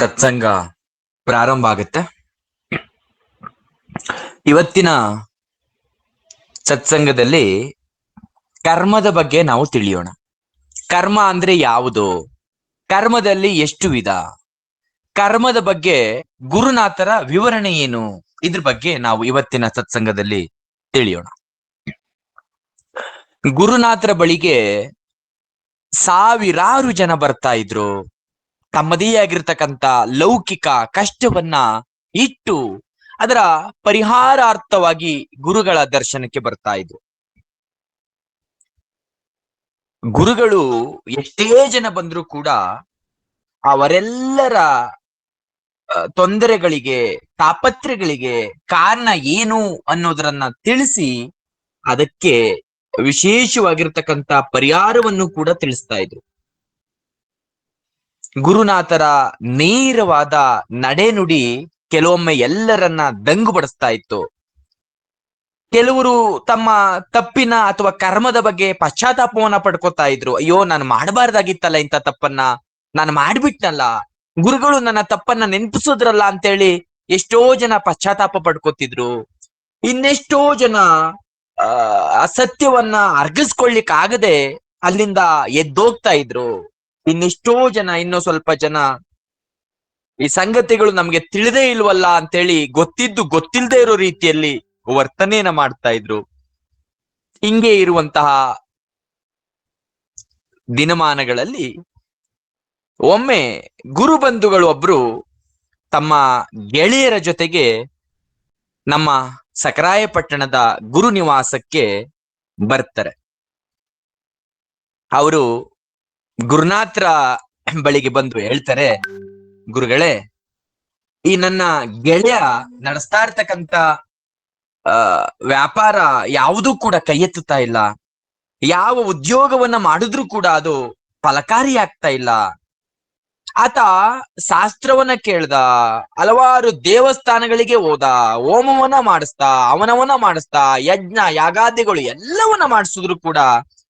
ಸತ್ಸಂಗ ಪ್ರಾರಂಭ ಆಗುತ್ತೆ. ಇವತ್ತಿನ ಸತ್ಸಂಗದಲ್ಲಿ ಕರ್ಮದ ಬಗ್ಗೆ ನಾವು ತಿಳಿಯೋಣ. ಕರ್ಮ ಅಂದ್ರೆ ಯಾವುದು? ಕರ್ಮದಲ್ಲಿ ಎಷ್ಟು ವಿಧ? ಕರ್ಮದ ಬಗ್ಗೆ ಗುರುನಾಥರ ವಿವರಣೆ ಏನು? ಇದ್ರ ಬಗ್ಗೆ ನಾವು ಇವತ್ತಿನ ಸತ್ಸಂಗದಲ್ಲಿ ತಿಳಿಯೋಣ. ಗುರುನಾಥರ ಬಳಿಗೆ ಸಾವಿರಾರು ಜನ ಬರ್ತಾ ಇದ್ರು. ತಮ್ಮದೇ ಆಗಿರ್ತಕ್ಕಂತ ಲೌಕಿಕ ಕಷ್ಟವನ್ನ ಇಟ್ಟು ಅದರ ಪರಿಹಾರಾರ್ಥವಾಗಿ ಗುರುಗಳ ದರ್ಶನಕ್ಕೆ ಬರ್ತಾ ಇದ್ರು. ಗುರುಗಳು ಎಷ್ಟೇ ಜನ ಬಂದ್ರು ಕೂಡ ಅವರೆಲ್ಲರ ತೊಂದರೆಗಳಿಗೆ, ತಾಪತ್ರೆಗಳಿಗೆ ಕಾರಣ ಏನು ಅನ್ನೋದರನ್ನ ತಿಳಿಸಿ ಅದಕ್ಕೆ ವಿಶೇಷವಾಗಿರ್ತಕ್ಕಂಥ ಪರಿಹಾರವನ್ನು ಕೂಡ ತಿಳಿಸ್ತಾ ಇದ್ರು. ಗುರುನಾಥರ ನೇರವಾದ ನಡೆನುಡಿ ಕೆಲವೊಮ್ಮೆ ಎಲ್ಲರನ್ನ ದಂಗುಬಡಿಸ್ತಾ ಇತ್ತು. ಕೆಲವರು ತಮ್ಮ ತಪ್ಪಿನ ಅಥವಾ ಕರ್ಮದ ಬಗ್ಗೆ ಪಶ್ಚಾತ್ತಾಪವನ್ನ ಪಡ್ಕೋತಾ ಇದ್ರು. ಅಯ್ಯೋ, ನಾನು ಮಾಡಬಾರ್ದಾಗಿತ್ತಲ್ಲ ಇಂಥ ತಪ್ಪನ್ನ? ನಾನು ಮಾಡ್ಬಿಟ್ನಲ್ಲ. ಗುರುಗಳು ನನ್ನ ತಪ್ಪನ್ನ ನೆನಪಿಸೋದ್ರಲ್ಲ ಅಂತೇಳಿ ಎಷ್ಟೋ ಜನ ಪಶ್ಚಾತ್ತಾಪ ಪಡ್ಕೋತಿದ್ರು. ಇನ್ನೆಷ್ಟೋ ಜನ ಅಸತ್ಯವನ್ನ ಅರ್ಗಿಸ್ಕೊಳ್ಲಿಕ್ ಆಗದೆ ಅಲ್ಲಿಂದ ಎದ್ದೋಗ್ತಾ ಇದ್ರು. ಇನ್ನೆಷ್ಟೋ ಜನ, ಇನ್ನೂ ಸ್ವಲ್ಪ ಜನ ಈ ಸಂಗತಿಗಳು ನಮ್ಗೆ ತಿಳಿದೇ ಇಲ್ವಲ್ಲ ಅಂತೇಳಿ ಗೊತ್ತಿದ್ದು ಗೊತ್ತಿಲ್ಲದೆ ಇರೋ ರೀತಿಯಲ್ಲಿ ವರ್ತನೆಯನ್ನ ಮಾಡ್ತಾ ಇದ್ರು. ಹಿಂಗೆ ಇರುವಂತಹ ದಿನಮಾನಗಳಲ್ಲಿ ಒಮ್ಮೆ ಗುರುಬಂಧುಗಳು ಒಬ್ರು ತಮ್ಮ ಗೆಳೆಯರ ಜೊತೆಗೆ ನಮ್ಮ ಸಕರಾಯಪಟ್ಟಣದ ಗುರು ನಿವಾಸಕ್ಕೆ ಬರ್ತಾರೆ. ಅವರು ಗುರುನಾಥರ ಬಳಿಗೆ ಬಂದು ಹೇಳ್ತಾರೆ, ಗುರುಗಳೇ, ಈ ನನ್ನ ಗೆಳೆಯ ನಡೆಸ್ತಾ ಇರ್ತಕ್ಕಂತ ವ್ಯಾಪಾರ ಯಾವುದೂ ಕೂಡ ಕೈ ಎತ್ತುತ್ತಾ ಇಲ್ಲ. ಯಾವ ಉದ್ಯೋಗವನ್ನ ಮಾಡಿದ್ರು ಕೂಡ ಅದು ಫಲಕಾರಿ ಆಗ್ತಾ ಇಲ್ಲ. ಆತ ಶಾಸ್ತ್ರವನ್ನ ಕೇಳ್ದ, ಹಲವಾರು ದೇವಸ್ಥಾನಗಳಿಗೆ ಹೋದ, ಹೋಮವನ್ನ ಮಾಡಿಸ್ತಾ, ಅವನವನ್ನ ಮಾಡಿಸ್ತಾ, ಯಜ್ಞ, ಯಾಗಾದಿಗಳು ಎಲ್ಲವನ್ನ ಮಾಡಿಸಿದ್ರು ಕೂಡ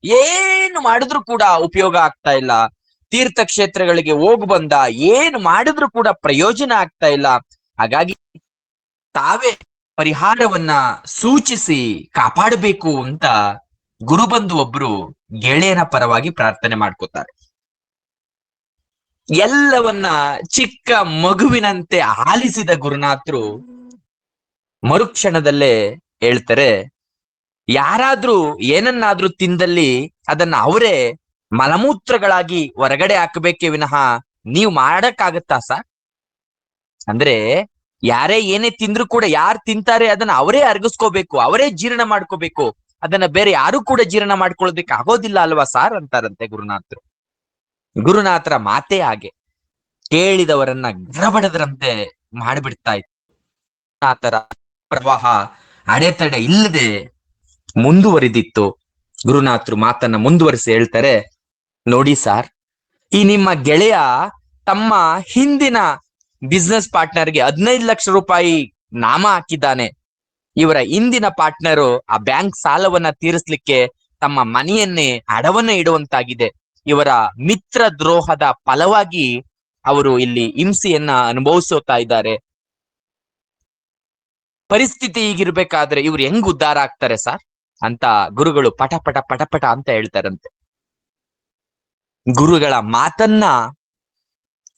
ಏನು ಮಾಡಿದ್ರು ಕೂಡ ಉಪಯೋಗ ಆಗ್ತಾ ಇಲ್ಲ. ತೀರ್ಥಕ್ಷೇತ್ರಗಳಿಗೆ ಹೋಗ್ ಬಂದ ಏನು ಮಾಡಿದ್ರು ಕೂಡ ಪ್ರಯೋಜನ ಆಗ್ತಾ ಇಲ್ಲ. ಹಾಗಾಗಿ ತಾವೇ ಪರಿಹಾರವನ್ನ ಸೂಚಿಸಿ ಕಾಪಾಡಬೇಕು ಅಂತ ಗುರುಬಂಧು ಒಬ್ರು ಗೆಳೆಯನ ಪರವಾಗಿ ಪ್ರಾರ್ಥನೆ ಮಾಡ್ಕೋತಾರೆ. ಎಲ್ಲವನ್ನ ಚಿಕ್ಕ ಮಗುವಿನಂತೆ ಆಲಿಸಿದ ಗುರುನಾಥರು ಮರುಕ್ಷಣದಲ್ಲೇ ಹೇಳ್ತಾರೆ ಯಾರಾದ್ರೂ ಏನನ್ನಾದ್ರೂ ತಿಂದಲ್ಲಿ ಅದನ್ನ ಅವರೇ ಮಲಮೂತ್ರಗಳಾಗಿ ಹೊರಗಡೆ ಹಾಕಬೇಕೇ ವಿನಃ ನೀವು ಮಾಡಕ್ಕಾಗತ್ತಾ ಸರ್? ಅಂದ್ರೆ ಯಾರೇ ಏನೇ ತಿಂದ್ರು ಕೂಡ ಯಾರು ತಿಂತಾರೆ ಅದನ್ನ ಅವರೇ ಅರ್ಗಿಸ್ಕೋಬೇಕು, ಅವರೇ ಜೀರ್ಣ ಮಾಡ್ಕೋಬೇಕು. ಅದನ್ನ ಬೇರೆ ಯಾರು ಕೂಡ ಜೀರ್ಣ ಮಾಡ್ಕೊಳ್ಳೋದಕ್ಕೆ ಆಗೋದಿಲ್ಲ ಅಲ್ವಾ ಸಾರ್ ಅಂತಾರಂತೆ ಗುರುನಾಥರು. ಗುರುನಾಥರ ಮಾತೇ ಹಾಗೆ. ಕೇಳಿದವರನ್ನ ಗ್ರಬಡದ್ರಂತೆ ಮಾಡಿಬಿಡ್ತಾ ಇತ್ತು ಪ್ರವಾಹ ಅಡೆತಡೆ ಇಲ್ಲದೆ ಮುಂದುವರಿದಿತ್ತು. ಗುರುನಾಥರು ಮಾತನ್ನ ಮುಂದುವರಿಸಿ ಹೇಳ್ತಾರೆ, ನೋಡಿ ಸಾರ್, ಈ ನಿಮ್ಮ ಗೆಳೆಯ ತಮ್ಮ ಹಿಂದಿನ ಬಿಸ್ನೆಸ್ ಪಾರ್ಟ್ನರ್ಗೆ ಹದಿನೈದು ಲಕ್ಷ ರೂಪಾಯಿ ನಾಮ ಹಾಕಿದ್ದಾನೆ. ಇವರ ಹಿಂದಿನ ಪಾರ್ಟ್ನರು ಆ ಬ್ಯಾಂಕ್ ಸಾಲವನ್ನ ತೀರಿಸ್ಲಿಕ್ಕೆ ತಮ್ಮ ಮನೆಯನ್ನೇ ಅಡವನ್ನ ಇಡುವಂತಾಗಿದೆ. ಇವರ ಮಿತ್ರ ದ್ರೋಹದ ಫಲವಾಗಿ ಅವರು ಇಲ್ಲಿ ಹಿಂಸೆಯನ್ನ ಅನುಭವಿಸುತ್ತಾ ಇದ್ದಾರೆ. ಪರಿಸ್ಥಿತಿ ಹೀಗಿರ್ಬೇಕಾದ್ರೆ ಇವ್ರು ಹೆಂಗ್ ಉದ್ಧಾರ ಆಗ್ತಾರೆ ಸರ್? ಅಂತ ಗುರುಗಳು ಪಟ ಪಟ ಪಟ ಪಟ ಅಂತ ಹೇಳ್ತಾರಂತೆ. ಗುರುಗಳ ಮಾತನ್ನ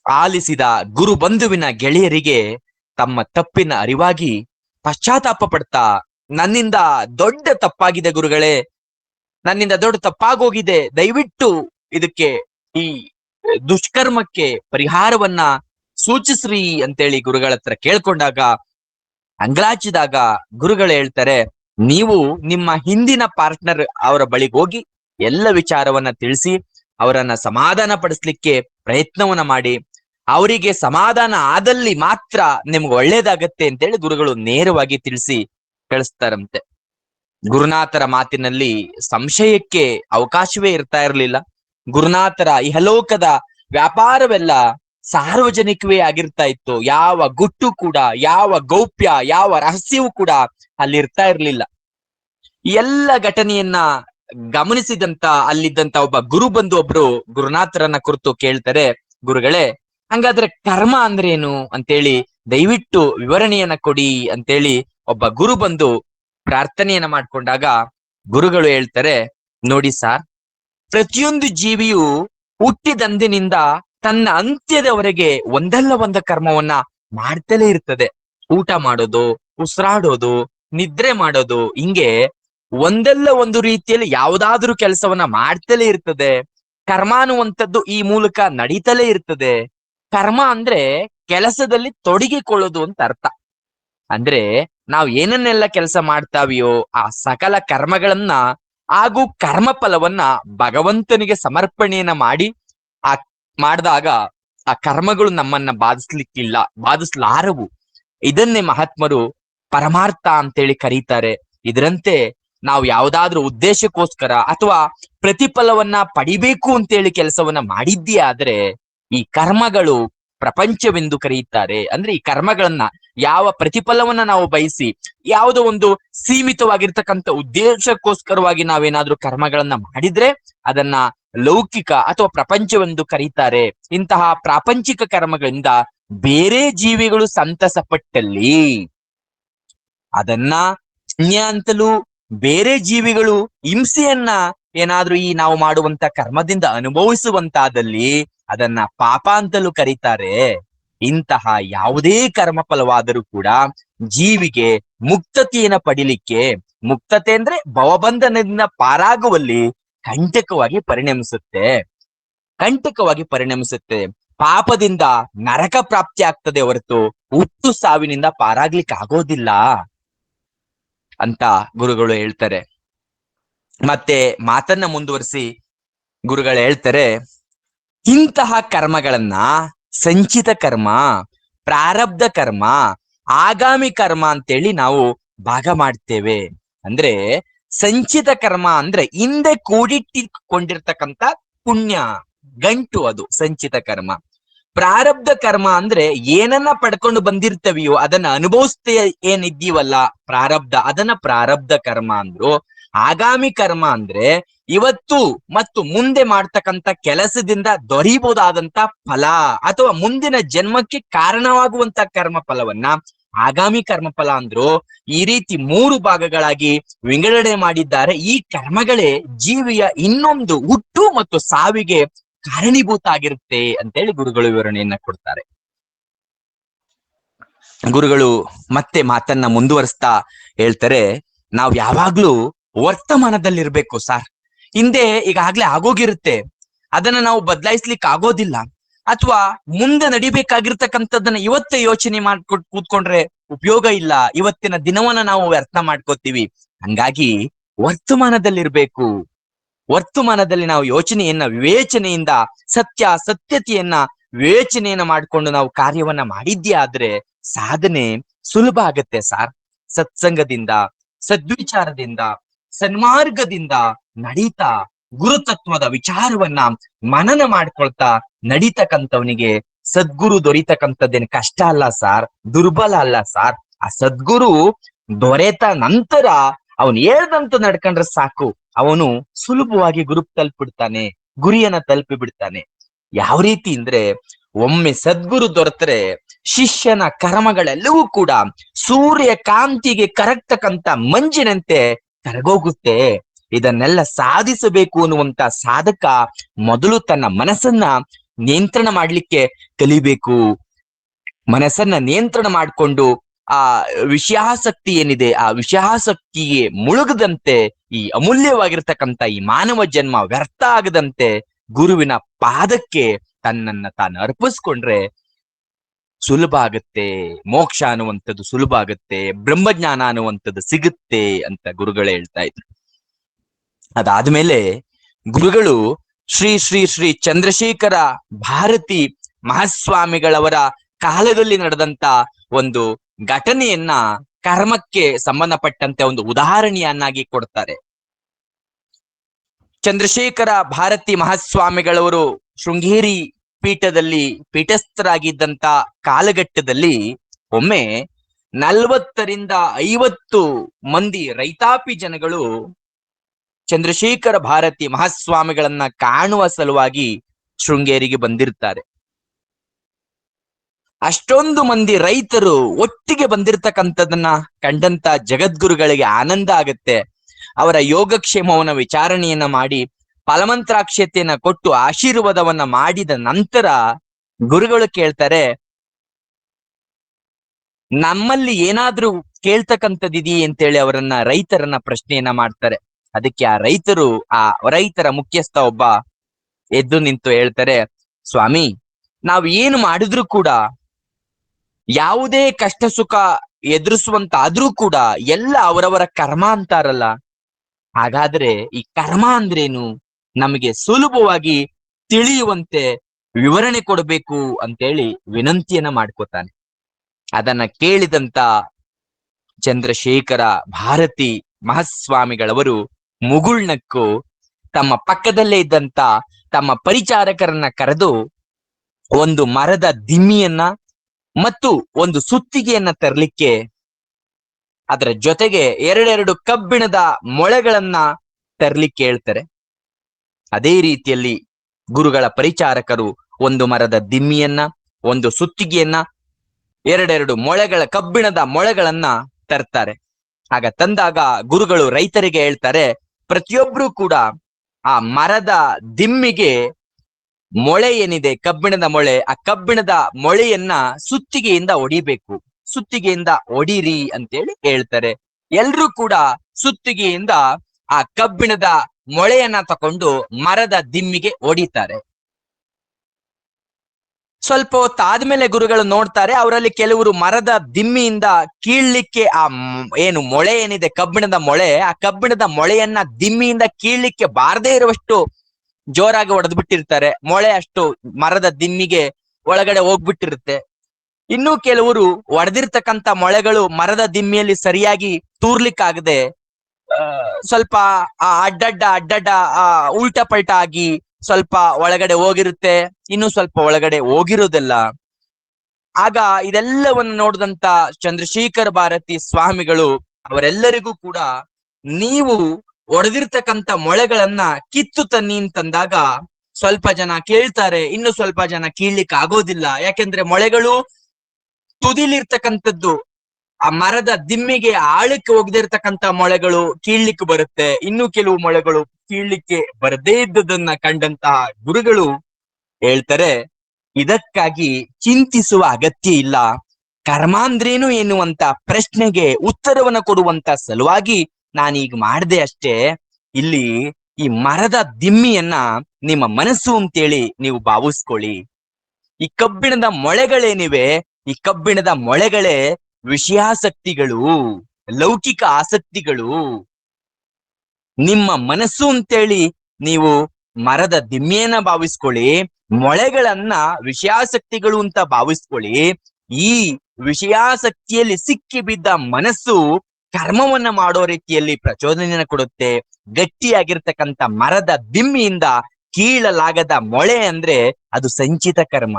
ಆಲಿಸಿದ ಗುರು ಬಂಧುವಿನ ಗೆಳೆಯರಿಗೆ ತಮ್ಮ ತಪ್ಪಿನ ಅರಿವಾಗಿ ಪಶ್ಚಾತ್ತಾಪ ಪಡ್ತಾ, ನನ್ನಿಂದ ದೊಡ್ಡ ತಪ್ಪಾಗಿದೆ ಗುರುಗಳೇ, ನನ್ನಿಂದ ದೊಡ್ಡ ತಪ್ಪಾಗೋಗಿದೆ, ದಯವಿಟ್ಟು ಇದಕ್ಕೆ ಈ ದುಷ್ಕರ್ಮಕ್ಕೆ ಪರಿಹಾರವನ್ನ ಸೂಚಿಸ್ರಿ ಅಂತೇಳಿ ಗುರುಗಳ ಹತ್ರ ಕೇಳ್ಕೊಂಡಾಗ, ಅಂಗ್ಲಾಚಿದಾಗ ಗುರುಗಳು ಹೇಳ್ತಾರೆ ನೀವು ನಿಮ್ಮ ಹಿಂದಿನ ಪಾರ್ಟ್ನರ್ ಅವರ ಬಳಿಗೆ ಹೋಗಿ ಎಲ್ಲ ವಿಚಾರವನ್ನ ತಿಳಿಸಿ, ಅವರನ್ನ ಸಮಾಧಾನ ಪಡಿಸ್ಲಿಕ್ಕೆ ಪ್ರಯತ್ನವನ್ನ ಮಾಡಿ, ಅವರಿಗೆ ಸಮಾಧಾನ ಆದಲ್ಲಿ ಮಾತ್ರ ನಿಮ್ಗೆ ಒಳ್ಳೇದಾಗತ್ತೆ ಅಂತೇಳಿ ಗುರುಗಳು ನೇರವಾಗಿ ತಿಳಿಸಿ ಕಳಿಸ್ತಾರಂತೆ. ಗುರುನಾಥರ ಮಾತಿನಲ್ಲಿ ಸಂಶಯಕ್ಕೆ ಅವಕಾಶವೇ ಇರ್ತಾ ಇರಲಿಲ್ಲ. ಗುರುನಾಥರ ಇಹಲೋಕದ ವ್ಯಾಪಾರವೆಲ್ಲ ಸಾರ್ವಜನಿಕವೇ ಆಗಿರ್ತಾ ಇತ್ತು. ಯಾವ ಗುಟ್ಟು ಕೂಡ, ಯಾವ ಗೌಪ್ಯ, ಯಾವ ರಹಸ್ಯವೂ ಕೂಡ ಅಲ್ಲಿ ಇರ್ತಾ ಇರ್ಲಿಲ್ಲ ಎಲ್ಲ ಘಟನೆಯನ್ನ ಗಮನಿಸಿದಂತ ಅಲ್ಲಿದ್ದಂತ ಒಬ್ಬ ಗುರು ಬಂದು ಒಬ್ರು ಗುರುನಾಥರನ್ನ ಕುರಿತು ಕೇಳ್ತಾರೆ, ಗುರುಗಳೇ, ಹಂಗಾದ್ರೆ ಕರ್ಮ ಅಂದ್ರೆ ಏನು ಅಂತೇಳಿ ದಯವಿಟ್ಟು ವಿವರಣೆಯನ್ನ ಕೊಡಿ ಅಂತೇಳಿ ಒಬ್ಬ ಗುರು ಬಂದು ಪ್ರಾರ್ಥನೆಯನ್ನ ಮಾಡ್ಕೊಂಡಾಗ ಗುರುಗಳು ಹೇಳ್ತಾರೆ, ನೋಡಿ ಸಾರ್, ಪ್ರತಿಯೊಂದು ಜೀವಿಯು ಹುಟ್ಟಿದಂದಿನಿಂದ ತನ್ನ ಅಂತ್ಯದವರೆಗೆ ಒಂದಲ್ಲ ಒಂದ ಕರ್ಮವನ್ನ ಮಾಡ್ತಲೇ ಇರ್ತದೆ. ಊಟ ಮಾಡೋದು, ಉಸಿರಾಡೋದು ನಿದ್ರೆ ಮಾಡೋದು, ಹಿಂಗೆ ಒಂದಲ್ಲ ಒಂದು ರೀತಿಯಲ್ಲಿ ಯಾವುದಾದ್ರೂ ಕೆಲಸವನ್ನ ಮಾಡ್ತಲೇ ಇರ್ತದೆ. ಕರ್ಮ ಅನ್ನುವಂಥದ್ದು ಈ ಮೂಲಕ ನಡೀತಲೇ ಇರ್ತದೆ. ಕರ್ಮ ಅಂದ್ರೆ ಕೆಲಸದಲ್ಲಿ ತೊಡಗಿಕೊಳ್ಳೋದು ಅಂತ ಅರ್ಥ. ಅಂದ್ರೆ ನಾವು ಏನನ್ನೆಲ್ಲ ಕೆಲಸ ಮಾಡ್ತಾವಿಯೋ ಆ ಸಕಲ ಕರ್ಮಗಳನ್ನ ಹಾಗೂ ಕರ್ಮ ಫಲವನ್ನ ಭಗವಂತನಿಗೆ ಸಮರ್ಪಣೆಯನ್ನ ಮಾಡಿ ಆ ಮಾಡಿದಾಗ ಆ ಕರ್ಮಗಳು ನಮ್ಮನ್ನ ಬಾಧಿಸ್ಲಿಕ್ಕಿಲ್ಲ, ಬಾಧಿಸ್ಲಾರವು. ಇದನ್ನೇ ಮಹಾತ್ಮರು ಪರಮಾರ್ಥ ಅಂತೇಳಿ ಕರೀತಾರೆ. ಇದರಂತೆ ನಾವು ಯಾವ್ದಾದ್ರೂ ಉದ್ದೇಶಕ್ಕೋಸ್ಕರ ಅಥವಾ ಪ್ರತಿಫಲವನ್ನ ಪಡಿಬೇಕು ಅಂತೇಳಿ ಕೆಲಸವನ್ನ ಮಾಡಿದ್ದೇ ಆದ್ರೆ ಈ ಕರ್ಮಗಳು ಪ್ರಪಂಚವೆಂದು ಕರೆಯುತ್ತಾರೆ. ಅಂದ್ರೆ ಈ ಕರ್ಮಗಳನ್ನ ಯಾವ ಪ್ರತಿಫಲವನ್ನ ನಾವು ಬಯಸಿ ಯಾವುದೋ ಒಂದು ಸೀಮಿತವಾಗಿರ್ತಕ್ಕಂಥ ಉದ್ದೇಶಕ್ಕೋಸ್ಕರವಾಗಿ ನಾವೇನಾದ್ರೂ ಕರ್ಮಗಳನ್ನ ಮಾಡಿದ್ರೆ ಅದನ್ನ ಲೌಕಿಕ ಅಥವಾ ಪ್ರಪಂಚವೆಂದು ಕರೀತಾರೆ. ಇಂತಹ ಪ್ರಾಪಂಚಿಕ ಕರ್ಮಗಳಿಂದ ಬೇರೆ ಜೀವಿಗಳು ಸಂತಸ ಪಟ್ಟಲ್ಲಿ ಅದನ್ನ ಅನ್ಯ ಅಂತಲೂ ಬೇರೆ ಜೀವಿಗಳು ಹಿಂಸೆಯನ್ನ ಏನಾದ್ರೂ ಈ ನಾವು ಮಾಡುವಂತ ಕರ್ಮದಿಂದ ಅನುಭವಿಸುವಂತಾದಲ್ಲಿ ಅದನ್ನ ಪಾಪ ಅಂತಲೂ ಕರೀತಾರೆ. ಇಂತಹ ಯಾವುದೇ ಕರ್ಮ ಫಲವಾದರೂ ಕೂಡ ಜೀವಿಗೆ ಮುಕ್ತತೆಯನ್ನ ಪಡಿಲಿಕ್ಕೆ, ಮುಕ್ತತೆ ಅಂದ್ರೆ ಭವಬಂಧನದಿಂದ ಪಾರಾಗುವಲ್ಲಿ ಕಂಟಕವಾಗಿ ಪರಿಣಮಿಸುತ್ತೆ. ಕಂಟಕವಾಗಿ ಪರಿಣಮಿಸುತ್ತೆ. ಪಾಪದಿಂದ ನರಕ ಪ್ರಾಪ್ತಿ ಆಗ್ತದೆ ಹೊರತು ಹುಟ್ಟು ಸಾವಿನಿಂದ ಪಾರಾಗ್ಲಿಕ್ಕೆ ಆಗೋದಿಲ್ಲ. ಅಂತ ಗುರುಗಳು ಹೇಳ್ತಾರೆ. ಮತ್ತೆ ಮಾತನ್ನ ಮುಂದುವರಿಸಿ ಗುರುಗಳು ಹೇಳ್ತಾರೆ, ಇಂತಹ ಕರ್ಮಗಳನ್ನ ಸಂಚಿತ ಕರ್ಮ, ಪ್ರಾರಬ್ಧ ಕರ್ಮ, ಆಗಾಮಿ ಕರ್ಮ ಅಂತೇಳಿ ನಾವು ಭಾಗ ಮಾಡ್ತೇವೆ. ಅಂದ್ರೆ ಸಂಚಿತ ಕರ್ಮ ಅಂದ್ರೆ ಹಿಂದೆ ಕೂಡಿಟ್ಟಿಕೊಂಡಿರ್ತಕ್ಕಂಥ ಪುಣ್ಯ, ಗಂಟು ಅದು ಸಂಚಿತ ಕರ್ಮ. ಪ್ರಾರಬ್ಧ ಕರ್ಮ ಅಂದ್ರೆ ಏನನ್ನ ಪಡ್ಕೊಂಡು ಬಂದಿರ್ತವಿಯೋ ಅದನ್ನ ಅನುಭವಿಸ್ತೇ ಏನಿದ್ದೀವಲ್ಲ, ಪ್ರಾರಬ್ಧ. ಅದನ್ನ ಪ್ರಾರಬ್ಧ ಕರ್ಮ ಅಂದ್ರು. ಆಗಾಮಿ ಕರ್ಮ ಅಂದ್ರೆ ಇವತ್ತು ಮತ್ತು ಮುಂದೆ ಮಾಡ್ತಕ್ಕಂತ ಕೆಲಸದಿಂದ ದೊರೀಬಹುದಾದಂತ ಫಲ ಅಥವಾ ಮುಂದಿನ ಜನ್ಮಕ್ಕೆ ಕಾರಣವಾಗುವಂತ ಕರ್ಮ ಫಲವನ್ನ ಆಗಾಮಿ ಕರ್ಮಫಲ ಅಂದ್ರು. ಈ ರೀತಿ ಮೂರು ಭಾಗಗಳಾಗಿ ವಿಂಗಡಣೆ ಮಾಡಿದ್ದಾರೆ. ಈ ಕರ್ಮಗಳೇ ಜೀವಿಯ ಇನ್ನೊಂದು ಹುಟ್ಟು ಮತ್ತು ಸಾವಿಗೆ ಕಾರಣೀಭೂತ ಆಗಿರುತ್ತೆ ಅಂತೇಳಿ ಗುರುಗಳು ವಿವರಣೆಯನ್ನ ಕೊಡ್ತಾರೆ. ಗುರುಗಳು ಮತ್ತೆ ಮಾತನ್ನ ಮುಂದುವರಿಸ್ತಾ ಹೇಳ್ತಾರೆ, ನಾವ್ ಯಾವಾಗ್ಲೂ ವರ್ತಮಾನದಲ್ಲಿರ್ಬೇಕು ಸಾರ್. ಹಿಂದೆ ಈಗಾಗ್ಲೇ ಆಗೋಗಿರುತ್ತೆ. ಅದನ್ನ ನಾವು ಬದಲಾಯಿಸ್ಲಿಕ್ಕೆ ಆಗೋದಿಲ್ಲ. ಅಥವಾ ಮುಂದೆ ನಡಿಬೇಕಾಗಿರ್ತಕ್ಕಂಥದ್ದನ್ನ ಇವತ್ತೇ ಯೋಚನೆ ಮಾಡ್ಕೊಟ್ ಕೂತ್ಕೊಂಡ್ರೆ ಉಪಯೋಗ ಇಲ್ಲ. ಇವತ್ತಿನ ದಿನವನ್ನ ನಾವು ವ್ಯರ್ಥ ಮಾಡ್ಕೋತೀವಿ. ಹಂಗಾಗಿ ವರ್ತಮಾನದಲ್ಲಿರ್ಬೇಕು. ವರ್ತಮಾನದಲ್ಲಿ ನಾವು ಯೋಚನೆಯನ್ನ, ವಿವೇಚನೆಯಿಂದ, ಸತ್ಯ, ಸತ್ಯತೆಯನ್ನ ವಿವೇಚನೆಯನ್ನ ಮಾಡ್ಕೊಂಡು ನಾವು ಕಾರ್ಯವನ್ನ ಮಾಡಿದ್ದೇ ಆದ್ರೆ ಸಾಧನೆ ಸುಲಭ ಆಗತ್ತೆ ಸಾರ್. ಸತ್ಸಂಗದಿಂದ, ಸದ್ವಿಚಾರದಿಂದ, ಸನ್ಮಾರ್ಗದಿಂದ ನಡೀತಾ ಗುರುತತ್ವದ ವಿಚಾರವನ್ನ ಮನನ ಮಾಡ್ಕೊಳ್ತಾ ನಡೀತಕ್ಕಂಥವನಿಗೆ ಸದ್ಗುರು ದೊರೀತಕ್ಕಂಥದ್ದೇನು ಕಷ್ಟ ಅಲ್ಲ ಸಾರ್, ದುರ್ಬಲ ಅಲ್ಲ ಸಾರ್. ಆ ಸದ್ಗುರು ದೊರೆತ ನಂತರ ಅವನು ಹೇಳ್ದಂತ ನಡ್ಕೊಂಡ್ರೆ ಸಾಕು. ಅವನು ಸುಲಭವಾಗಿ ಗುರು ತಲುಪಿಡ್ತಾನೆ ಗುರಿಯನ್ನ ತಲುಪಿ ಬಿಡ್ತಾನೆ ಯಾವ ರೀತಿ ಅಂದ್ರೆ ಒಮ್ಮೆ ಸದ್ಗುರು ದೊರೆತರೆ ಶಿಷ್ಯನ ಕರ್ಮಗಳೆಲ್ಲವೂ ಕೂಡ ಸೂರ್ಯ ಕಾಂತಿಗೆ ಕರಗ್ತಕ್ಕಂತ ಮಂಜಿನಂತೆ ಕರಗೋಗುತ್ತೆ. ಇದನ್ನೆಲ್ಲ ಸಾಧಿಸಬೇಕು ಅನ್ನುವಂತ ಸಾಧಕ ಮೊದಲು ತನ್ನ ಮನಸ್ಸನ್ನ ನಿಯಂತ್ರಣ ಮಾಡ್ಲಿಕ್ಕೆ ಕಲಿಬೇಕು. ಮನಸ್ಸನ್ನ ನಿಯಂತ್ರಣ ಮಾಡಿಕೊಂಡು ಆ ವಿಷಯಾಸಕ್ತಿ ಏನಿದೆ ಆ ವಿಷಯಾಸಕ್ತಿಗೆ ಮುಳುಗದಂತೆ ಈ ಅಮೂಲ್ಯವಾಗಿರ್ತಕ್ಕಂಥ ಈ ಮಾನವ ಜನ್ಮ ವ್ಯರ್ಥ ಆಗದಂತೆ ಗುರುವಿನ ಪಾದಕ್ಕೆ ತನ್ನನ್ನ ತಾನು ಅರ್ಪಿಸ್ಕೊಂಡ್ರೆ ಸುಲಭ ಆಗತ್ತೆ, ಮೋಕ್ಷ ಅನ್ನುವಂಥದ್ದು ಸುಲಭ ಆಗತ್ತೆ, ಬ್ರಹ್ಮಜ್ಞಾನ ಅನ್ನುವಂಥದ್ದು ಸಿಗುತ್ತೆ ಅಂತ ಗುರುಗಳು ಹೇಳ್ತಾ ಇದ್ರು. ಅದಾದ್ಮೇಲೆ ಗುರುಗಳು ಶ್ರೀ ಶ್ರೀ ಶ್ರೀ ಚಂದ್ರಶೇಖರ ಭಾರತಿ ಮಹಾಸ್ವಾಮಿಗಳವರ ಕಾಲದಲ್ಲಿ ನಡೆದಂತ ಒಂದು ಘಟನೆಯನ್ನ ಕರ್ಮಕ್ಕೆ ಸಂಬಂಧಪಟ್ಟಂತೆ ಒಂದು ಉದಾಹರಣೆಯನ್ನಾಗಿ ಕೊಡ್ತಾರೆ. ಚಂದ್ರಶೇಖರ ಭಾರತಿ ಮಹಾಸ್ವಾಮಿಗಳವರು ಶೃಂಗೇರಿ ಪೀಠದಲ್ಲಿ ಪೀಠಸ್ಥರಾಗಿದ್ದಂತ ಕಾಲಘಟ್ಟದಲ್ಲಿ ಒಮ್ಮೆ ನಲ್ವತ್ತರಿಂದ ಐವತ್ತು ಮಂದಿ ರೈತಾಪಿ ಜನಗಳು ಚಂದ್ರಶೇಖರ ಭಾರತಿ ಮಹಾಸ್ವಾಮಿಗಳನ್ನ ಕಾಣುವ ಸಲುವಾಗಿ ಶೃಂಗೇರಿಗೆ ಬಂದಿರ್ತಾರೆ. ಅಷ್ಟೊಂದು ಮಂದಿ ರೈತರು ಒಟ್ಟಿಗೆ ಬಂದಿರತಕ್ಕಂಥದನ್ನ ಕಂಡಂತ ಜಗದ್ಗುರುಗಳಿಗೆ ಆನಂದ ಆಗತ್ತೆ. ಅವರ ಯೋಗಕ್ಷೇಮವನ್ನ ವಿಚಾರಣೆಯನ್ನ ಮಾಡಿ, ಫಲಮಂತ್ರಾಕ್ಷತೆಯನ್ನ ಕೊಟ್ಟು ಆಶೀರ್ವಾದವನ್ನ ಮಾಡಿದ ನಂತರ ಗುರುಗಳು ಕೇಳ್ತಾರೆ, ನಮ್ಮಲ್ಲಿ ಏನಾದ್ರೂ ಕೇಳ್ತಕ್ಕಂಥದ್ದಿದೆಯೇ? ಅಂತೇಳಿ ಅವರನ್ನ, ರೈತರನ್ನ ಪ್ರಶ್ನೆಯನ್ನ ಮಾಡ್ತಾರೆ. ಅದಕ್ಕೆ ಆ ರೈತರು, ಆ ರೈತರ ಮುಖ್ಯಸ್ಥ ಒಬ್ಬ ಎದ್ದು ನಿಂತು ಹೇಳ್ತಾರೆ, ಸ್ವಾಮಿ, ನಾವ್ ಏನು ಮಾಡಿದ್ರು ಕೂಡ ಯಾವುದೇ ಕಷ್ಟ ಸುಖ ಎದುರಿಸುವಂತ ಆದ್ರೂ ಕೂಡ ಎಲ್ಲ ಅವರವರ ಕರ್ಮ ಅಂತಾರಲ್ಲ. ಹಾಗಾದ್ರೆ ಈ ಕರ್ಮ ಅಂದ್ರೇನು? ನಮಗೆ ಸುಲಭವಾಗಿ ತಿಳಿಯುವಂತೆ ವಿವರಣೆ ಕೊಡಬೇಕು ಅಂತೇಳಿ ವಿನಂತಿಯನ್ನ ಮಾಡ್ಕೋತಾನೆ. ಅದನ್ನ ಕೇಳಿದಂತ ಚಂದ್ರಶೇಖರ ಭಾರತಿ ಮಹಾಸ್ವಾಮಿಗಳವರು ಮುಗುಳ್ನಕ್ಕು ತಮ್ಮ ಪಕ್ಕದಲ್ಲೇ ಇದ್ದಂತ ತಮ್ಮ ಪರಿಚಾರಕರನ್ನ ಕರೆದು ಒಂದು ಮರದ ದಿಮ್ಮಿಯನ್ನ ಮತ್ತು ಒಂದು ಸುತ್ತಿಗೆಯನ್ನ ತರಲಿಕ್ಕೆ ಅದರ ಜೊತೆಗೆ ಎರಡೆರಡು ಕಬ್ಬಿಣದ ಮೊಳೆಗಳನ್ನ ತರಲಿಕ್ಕೆ ಹೇಳ್ತಾರೆ. ಅದೇ ರೀತಿಯಲ್ಲಿ ಗುರುಗಳ ಪರಿಚಾರಕರು ಒಂದು ಮರದ ದಿಮ್ಮಿಯನ್ನ, ಒಂದು ಸುತ್ತಿಗೆಯನ್ನ, ಎರಡೆರಡು ಮೊಳೆಗಳ ಕಬ್ಬಿಣದ ಮೊಳೆಗಳನ್ನ ತರ್ತಾರೆ. ಆಗ ತಂದಾಗ ಗುರುಗಳು ರೈತರಿಗೆ ಹೇಳ್ತಾರೆ, ಪ್ರತಿಯೊಬ್ರು ಕೂಡ ಆ ಮರದ ದಿಮ್ಮಿಗೆ ಮೊಳೆ ಏನಿದೆ? ಕಬ್ಬಿಣದ ಮೊಳೆ. ಆ ಕಬ್ಬಿಣದ ಮೊಳೆಯನ್ನ ಸುತ್ತಿಗೆಯಿಂದ ಒಡಿಬೇಕು. ಸುತ್ತಿಗೆಯಿಂದ ಒಡಿರಿ ಅಂತೇಳಿ ಹೇಳ್ತಾರೆ. ಎಲ್ರೂ ಕೂಡ ಸುತ್ತಿಗೆಯಿಂದ ಆ ಕಬ್ಬಿಣದ ಮೊಳೆಯನ್ನ ತಕೊಂಡು ಮರದ ದಿಮ್ಮಿಗೆ ಒಡಿತಾರೆ. ಸ್ವಲ್ಪ ಹೊತ್ತಾದ್ಮೇಲೆ ಗುರುಗಳು ನೋಡ್ತಾರೆ, ಅವರಲ್ಲಿ ಕೆಲವರು ಮರದ ದಿಮ್ಮಿಯಿಂದ ಕೀಳ್ಲಿಕ್ಕೆ ಆ ಏನು ಮೊಳೆ ಏನಿದೆ? ಕಬ್ಬಿಣದ ಮೊಳೆ. ಆ ಕಬ್ಬಿಣದ ಮೊಳೆಯನ್ನ ದಿಮ್ಮಿಯಿಂದ ಕೀಳ್ಲಿಕ್ಕೆ ಬಾರದೇ ಇರುವಷ್ಟು ಜೋರಾಗಿ ಹೊಡೆದ್ ಬಿಟ್ಟಿರ್ತಾರೆ. ಮೊಳೆ ಅಷ್ಟು ಮರದ ದಿಮ್ಮಿಗೆ ಒಳಗಡೆ ಹೋಗ್ಬಿಟ್ಟಿರುತ್ತೆ. ಇನ್ನು ಕೆಲವರು ಒಡೆದಿರ್ತಕ್ಕಂತ ಮೊಳೆಗಳು ಮರದ ದಿಮ್ಮಿಯಲ್ಲಿ ಸರಿಯಾಗಿ ತೂರ್ಲಿಕ್ಕಾಗದೆ ಸ್ವಲ್ಪ ಆ ಅಡ್ಡಡ್ಡ ಅಡ್ಡಡ್ಡ, ಆ ಉಲ್ಟಾ ಪಲ್ಟ ಆಗಿ ಸ್ವಲ್ಪ ಒಳಗಡೆ ಹೋಗಿರುತ್ತೆ. ಇನ್ನು ಸ್ವಲ್ಪ ಒಳಗಡೆ ಹೋಗಿರೋದಿಲ್ಲ. ಆಗ ಇದೆಲ್ಲವನ್ನು ನೋಡಿದಂತ ಚಂದ್ರಶೇಖರ ಭಾರತಿ ಸ್ವಾಮಿಗಳು ಅವರೆಲ್ಲರಿಗೂ ಕೂಡ, ನೀವು ಒಡೆದಿರ್ತಕ್ಕಂತ ಮೊಳೆಗಳನ್ನ ಕಿತ್ತು ತನ್ನಿ ಅಂತಂದಾಗ ಸ್ವಲ್ಪ ಜನ ಕೇಳ್ತಾರೆ, ಇನ್ನು ಸ್ವಲ್ಪ ಜನ ಕೀಳ್ಲಿಕ್ಕೆ ಆಗೋದಿಲ್ಲ. ಯಾಕೆಂದ್ರೆ ಮೊಳೆಗಳು ತುದಿಲಿರ್ತಕ್ಕಂಥದ್ದು. ಆ ಮರದ ದಿಮ್ಮಿಗೆ ಆಳಕ್ಕೆ ಹೋಗದಿರ್ತಕ್ಕಂತ ಮೊಳೆಗಳು ಕೀಳ್ಲಿಕ್ಕೆ ಬರುತ್ತೆ. ಇನ್ನು ಕೆಲವು ಮೊಳೆಗಳು ಕೀಳ್ಲಿಕ್ಕೆ ಬರದೇ ಇದ್ದದನ್ನ ಕಂಡಂತಹ ಗುರುಗಳು ಹೇಳ್ತಾರೆ, ಇದಕ್ಕಾಗಿ ಚಿಂತಿಸುವ ಅಗತ್ಯ ಇಲ್ಲ. ಕರ್ಮಾಂದ್ರೇನು ಎನ್ನುವಂತ ಪ್ರಶ್ನೆಗೆ ಉತ್ತರವನ್ನ ಕೊಡುವಂತ ಸಲುವಾಗಿ ನಾನೀಗ ಮಾಡ್ದೆ ಅಷ್ಟೇ. ಇಲ್ಲಿ ಈ ಮರದ ದಿಮ್ಮಿಯನ್ನ ನಿಮ್ಮ ಮನಸ್ಸು ಅಂತೇಳಿ ನೀವು ಭಾವಿಸ್ಕೊಳ್ಳಿ. ಈ ಕಬ್ಬಿಣದ ಮೊಳೆಗಳೇನಿವೆ, ಈ ಕಬ್ಬಿಣದ ಮೊಳೆಗಳೇ ವಿಷಯಾಸಕ್ತಿಗಳು, ಲೌಕಿಕ ಆಸಕ್ತಿಗಳು. ನಿಮ್ಮ ಮನಸ್ಸು ಅಂತೇಳಿ ನೀವು ಮರದ ದಿಮ್ಮಿಯನ್ನ ಭಾವಿಸ್ಕೊಳ್ಳಿ, ಮೊಳೆಗಳನ್ನ ವಿಷಯಾಸಕ್ತಿಗಳು ಅಂತ ಭಾವಿಸ್ಕೊಳ್ಳಿ. ಈ ವಿಷಯಾಸಕ್ತಿಯಲ್ಲಿ ಸಿಕ್ಕಿ ಬಿದ್ದ ಮನಸ್ಸು ಕರ್ಮವನ್ನ ಮಾಡೋ ರೀತಿಯಲ್ಲಿ ಪ್ರಚೋದನೆಯನ್ನು ಕೊಡುತ್ತೆ. ಗಟ್ಟಿಯಾಗಿರ್ತಕ್ಕಂಥ ಮರದ ದಿಮ್ಮಿಯಿಂದ ಕೀಳಲಾಗದ ಮೊಳೆ ಅಂದ್ರೆ ಅದು ಸಂಚಿತ ಕರ್ಮ.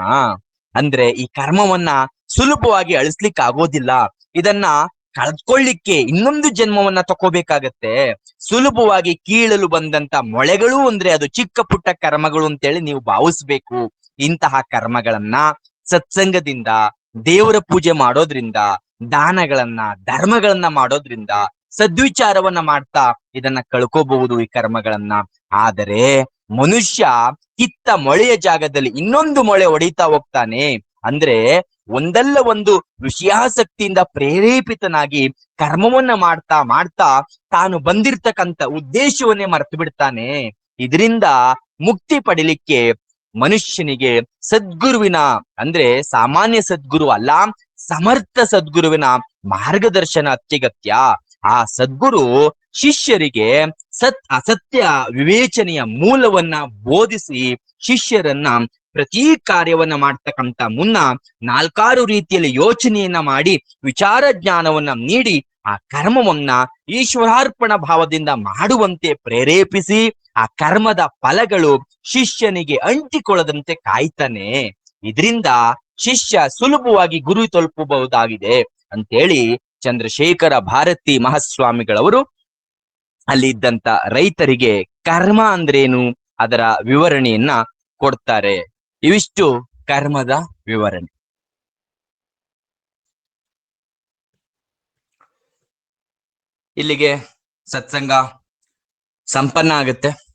ಅಂದ್ರೆ ಈ ಕರ್ಮವನ್ನ ಸುಲಭವಾಗಿ ಅಳಿಸ್ಲಿಕ್ಕೆ ಆಗೋದಿಲ್ಲ ಇದನ್ನ ಕಳ್ಕೊಳ್ಳಿಕ್ಕೆ ಇನ್ನೊಂದು ಜನ್ಮವನ್ನ ತಕೋಬೇಕಾಗತ್ತೆ. ಸುಲಭವಾಗಿ ಕೀಳಲು ಬಂದಂತ ಮೊಳೆಗಳು ಅಂದ್ರೆ ಅದು ಚಿಕ್ಕ ಪುಟ್ಟ ಕರ್ಮಗಳು ಅಂತೇಳಿ ನೀವು ಭಾವಿಸ್ಬೇಕು. ಇಂತಹ ಕರ್ಮಗಳನ್ನ ಸತ್ಸಂಗದಿಂದ ದೇವರ ಪೂಜೆ ಮಾಡೋದ್ರಿಂದ, ದಾನಗಳನ್ನ, ಧರ್ಮಗಳನ್ನ ಮಾಡೋದ್ರಿಂದ, ಸದ್ವಿಚಾರವನ್ನ ಮಾಡ್ತಾ ಇದನ್ನ ಕಳ್ಕೋಬಹುದು ಈ ಕರ್ಮಗಳನ್ನ. ಆದರೆ ಮನುಷ್ಯ ಕಿತ್ತ ಮೊಳೆಯ ಜಾಗದಲ್ಲಿ ಇನ್ನೊಂದು ಮೊಳೆ ಹೊಡಿತಾ ಹೋಗ್ತಾನೆ. ಅಂದ್ರೆ ಒಂದಲ್ಲ ಒಂದು ವಿಷಯಾಸಕ್ತಿಯಿಂದ ಪ್ರೇರೇಪಿತನಾಗಿ ಕರ್ಮವನ್ನ ಮಾಡ್ತಾ ಮಾಡ್ತಾ ತಾನು ಬಂದಿರ್ತಕ್ಕಂತ ಉದ್ದೇಶವನ್ನೇ ಮರೆತು ಬಿಡ್ತಾನೆ. ಇದರಿಂದ ಮುಕ್ತಿ ಪಡಿಲಿಕ್ಕೆ ಮನುಷ್ಯನಿಗೆ ಸದ್ಗುರುವಿನ ಅಂದ್ರೆ ಸಾಮಾನ್ಯ ಸದ್ಗುರು ಅಲ್ಲ, ಸಮರ್ಥ ಸದ್ಗುರುವಿನ ಮಾರ್ಗದರ್ಶನ ಅತ್ಯಗತ್ಯ. ಆ ಸದ್ಗುರು ಶಿಷ್ಯರಿಗೆ ಸತ್ ಅಸತ್ಯ ವಿವೇಚನೆಯ ಮೂಲವನ್ನ ಬೋಧಿಸಿ ಶಿಷ್ಯರನ್ನ ಪ್ರತಿ ಕಾರ್ಯವನ್ನ ಮಾಡ್ತಕ್ಕಂತ ಮುನ್ನ ನಾಲ್ಕಾರು ರೀತಿಯಲ್ಲಿ ಯೋಚನೆಯನ್ನ ಮಾಡಿ ವಿಚಾರ ಜ್ಞಾನವನ್ನ ನೀಡಿ ಆ ಕರ್ಮವನ್ನ ಈಶ್ವರಾರ್ಪಣ ಭಾವದಿಂದ ಮಾಡುವಂತೆ ಪ್ರೇರೇಪಿಸಿ ಆ ಕರ್ಮದ ಫಲಗಳು ಶಿಷ್ಯನಿಗೆ ಅಂಟಿಕೊಳ್ಳದಂತೆ ಕಾಯ್ತಾನೆ. ಇದರಿಂದ ಶಿಷ್ಯ ಸುಲಭವಾಗಿ ಗುರು ತಲುಪಬಹುದಾಗಿದೆ ಅಂತೇಳಿ ಚಂದ್ರಶೇಖರ ಭಾರತಿ ಮಹಾಸ್ವಾಮಿಗಳವರು ಅಲ್ಲಿ ಇದ್ದಂತ ರೈತರಿಗೆ ಕರ್ಮ ಅಂದ್ರೇನು ಅದರ ವಿವರಣೆಯನ್ನ ಕೊಡ್ತಾರೆ. ಇವಿಷ್ಟು ಕರ್ಮದ ವಿವರಣೆ. ಇಲ್ಲಿಗೆ ಸತ್ಸಂಗ ಸಂಪನ್ನ ಆಗುತ್ತೆ.